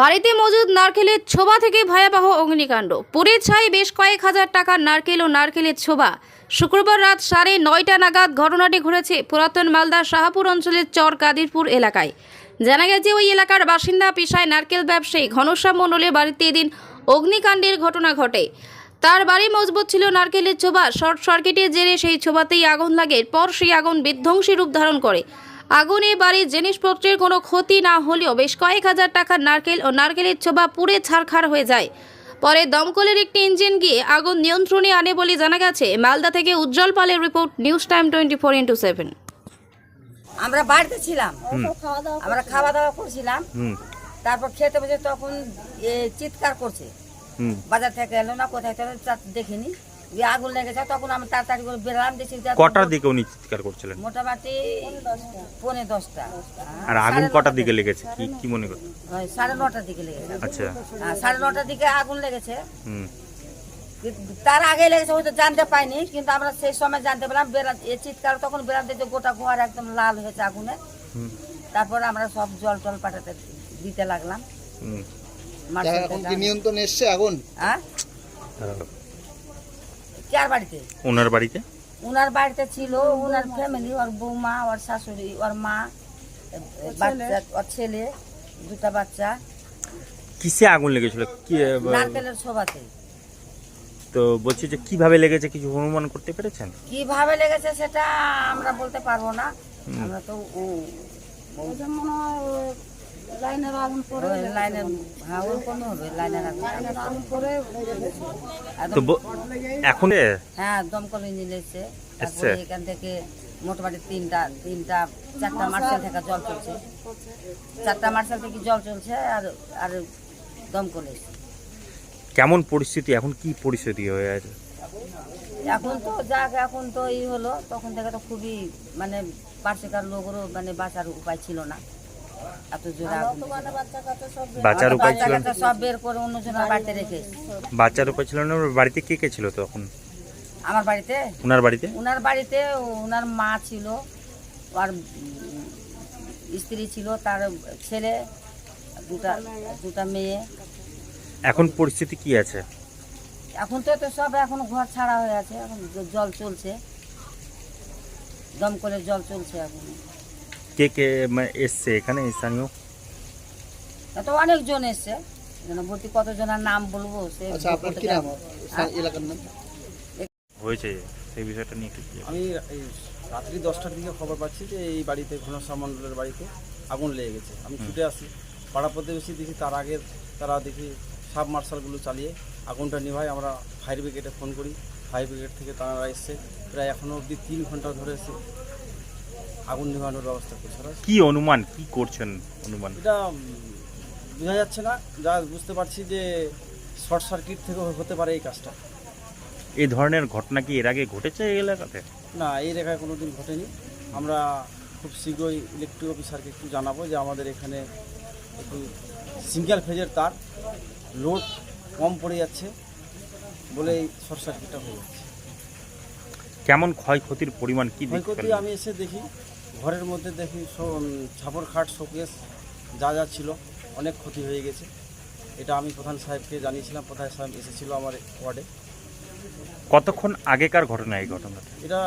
বাড়িতে মজুদ নারকেলের ছোবা থেকে ভয়াবহ অগ্নিকাণ্ড। পুড়ে ছাই বেশ কয়েক হাজার টাকার নারকেল ও নারকেলের ছোবা। শুক্রবার রাত সাড়ে নয়টা নাগাদ ঘটনাটি ঘটেছে পুরাতন মালদার শাহাপুর অঞ্চলের চর কাদিরপুর এলাকায়। জানা গেছে, ওই এলাকার বাসিন্দা পেশায় নারকেল ব্যবসায়ী ঘনশ্যাম মণ্ডলের বাড়িতে এদিন অগ্নিকাণ্ডের ঘটনা ঘটে। তার বাড়ি মজবুত ছিল নারকেলের ছোবা। শর্ট সার্কিটের জেরে সেই ছোবাতেই আগুন লাগে। পর সেই আগুন বিধ্বংসী রূপ ধারণ করে। আগুনে বাড়ির জিনিসপত্রের কোনো ক্ষতি না হলেও বেশ কয়েক হাজার টাকার নারকেল ও নারকেলের ছোবা পুড়ে ছারখার হয়ে যায়। পরে দমকলের একটি ইঞ্জিন গিয়ে আগুন নিয়ন্ত্রণে আনে বলে জানা গেছে। মালদা থেকে উজ্জ্বল পালের report news time twenty four into seven. আমরা বাড়িতে ছিলাম। আমরা খাওয়া দাওয়া করছিলাম। তারপর খেতে বসে তখন এ চিৎকার করছে। বাজার থেকে এলো না কোথায় দেখিনি। যে আগুন লেগেছে তখন আমি তাড়াতাড়ি করে বেরোলাম দেখছি কটার দিকে উনি চিৎকার করছিলেন? মোটামুটি পৌনে দশটা। আর আগুন কটার দিকে লেগেছে? কি কি মনে ওই সাড়ে নটার দিকে লেগেছে। আচ্ছা। হ্যাঁ, সাড়ে নটার দিকে আগুন লেগেছে। হুম। তার আগে লেগেছে হয়তো জানতে পাইনি কিন্তু আমরা সেই সময় জানতে পারলাম বেড়া এ চিৎকার তখন বেড়াতে যে গোটা ঘর একদম লাল হয়েছে আগুনে। হুম। তারপর আমরা সব জল টল পাঠাতে দিতে লাগলাম। নিয়ন্ত্রণে এসছে আগুন? হ্যাঁ? চার বাড়িতে? ওনার বাড়িতে? উনার বাড়িতে ছিল উনার ফ্যামিলি ওর বৌমা ওর শাশুড়ি ওর মা বাচ্চা ওর ছেলে দুটা বাচ্চা। কিসে আগুন লেগেছিল? কি নারকেলের শোভাতে। তো বলছি যে কীভাবে লেগেছে কিছু অনুমান করতে পেরেছেন? কীভাবে লেগেছে সেটা আমরা বলতে পারব না। আমরা তো ও- ওই লাইনের হ্যাঁ ওরকম হবে লাইনের আগুন। তো ব- এখন হ্যাঁ দমকল ইঞ্জিন এসছে? তারপরে এখান থেকে মোটামুটি তিনটা তিনটা চারটা মার্শাল থেকে জল চলছে। চারটা মার্শাল থেকে জল চলছে আর আর দমকল এসছে কেমন পরিস্থিতি? এখন কি পরিস্থিতি হয়ে আছে? এখন তো যাক এখন তো এই হলো। তখন থেকে তো খুবই মানে পার্শ্বিকার লোকেরও মানে বাঁচার উপায় ছিল না। বাচ্চার উপায় ছিল সব বের করে অন্যজনের বাড়িতে রেখে বাচ্চার উপায় ছিল না বাড়িতে কে কে ছিল তখন? আমার বাড়িতে? ওনার বাড়িতে? ওনার বাড়িতে ওনার মা ছিল আর স্ত্রী ছিল তার ছেলে দুটা দুটা মেয়ে। এখন পরিস্থিতি কি আছে? এখন তো তো সব এখন ঘর ছাড়া হয়ে আছে এখন জল চলছে। দমকলের জল চলছে এখন। কে কে মানে এসছে এখানে স্থানীয়? তো অনেকজন এসছে। যেন কতজনের নাম বলব সে আচ্ছা হয়েছে সেই বিষয়টা নিয়ে আমি এই রাত্রি দশটার দিকে খবর পাচ্ছি যে এই বাড়িতে ঘনশ্যাম মণ্ডলের বাড়িতে আগুন লেগে গেছে। আমি ছুটে আসি পাড়া প্রতিবেশী দেখি তার আগে তারা দেখি সাব মার্শালগুলো চালিয়ে আগুনটা নিভাই আমরা ফায়ার ব্রিগেডে ফোন করি ফায়ার ব্রিগেড থেকে তারা এসছে। প্রায় এখনও অবধি তিন ঘণ্টা ধরে এসে আগুন নিভানোর ব্যবস্থা করছে কি অনুমান কি করছেন অনুমান? এটা বোঝা যাচ্ছে না। যা বুঝতে পারছি যে শর্ট সার্কিট থেকে হতে পারে এই কাজটা। এই ধরনের ঘটনা কি এর আগে ঘটেছে এই এলাকাতে? না এই রেখায় কোনো দিন ঘটেনি। আমরা খুব শীঘ্রই ইলেকট্রিক অফিসারকে একটু জানাব যে আমাদের এখানে একটু সিঙ্গেল ফেজের তার লোড কম পড়ে যাচ্ছে বলে এই শর্ট সার্কিটটা হয়ে যাচ্ছে। কেমন ক্ষয়ক্ষতির পরিমাণ কি ক্ষয়ক্ষতি আমি এসে দেখি। ঘরের মধ্যে দেখি ছাপর খাট, শোকেস, যা যা ছিল, অনেক ক্ষতি হয়ে গেছে। এটা আমি প্রধান সাহেবকে জানিয়েছিলাম, প্রধান সাহেব এসেছিল আমার ওয়ার্ডে। কতক্ষণ আগেকার ঘটনা এই ঘটনাটা? এটা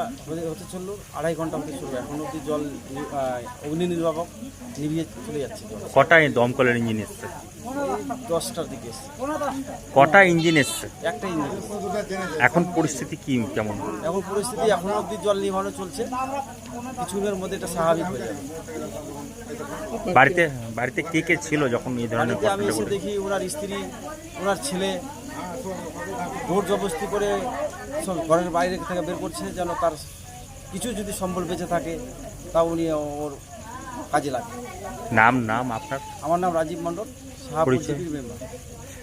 হতে চলল আড়াই ঘণ্টা হতে চলল। এখন অবধি জল অগ্নি নির্বাপক নিভিয়ে চলে যাচ্ছে। জল কটা দমকলের ইঞ্জিন এসছে? দশটার দিকে এসছে। কটা ইঞ্জিন এসছে? একটা ইঞ্জিন এখন পরিস্থিতি কি কেমন? এখন পরিস্থিতি এখন অবধি জল নিভানো চলছে। কিছুদিনের মধ্যে এটা স্বাভাবিক হয়ে যাবে। বাড়িতে বাড়িতে কে কে ছিল যখন এই ধরনের আমি এসে দেখি ওনার স্ত্রী ওনার ছেলে জোর জবস্তি করে ঘরের বাইরে থেকে বের করছে যেন তার কিছু যদি সম্বল বেঁচে থাকে তা উনি ওর কাজে লাগে নাম নাম আপনার? আমার নাম রাজীব মণ্ডল পরিচয়? মেম্বার।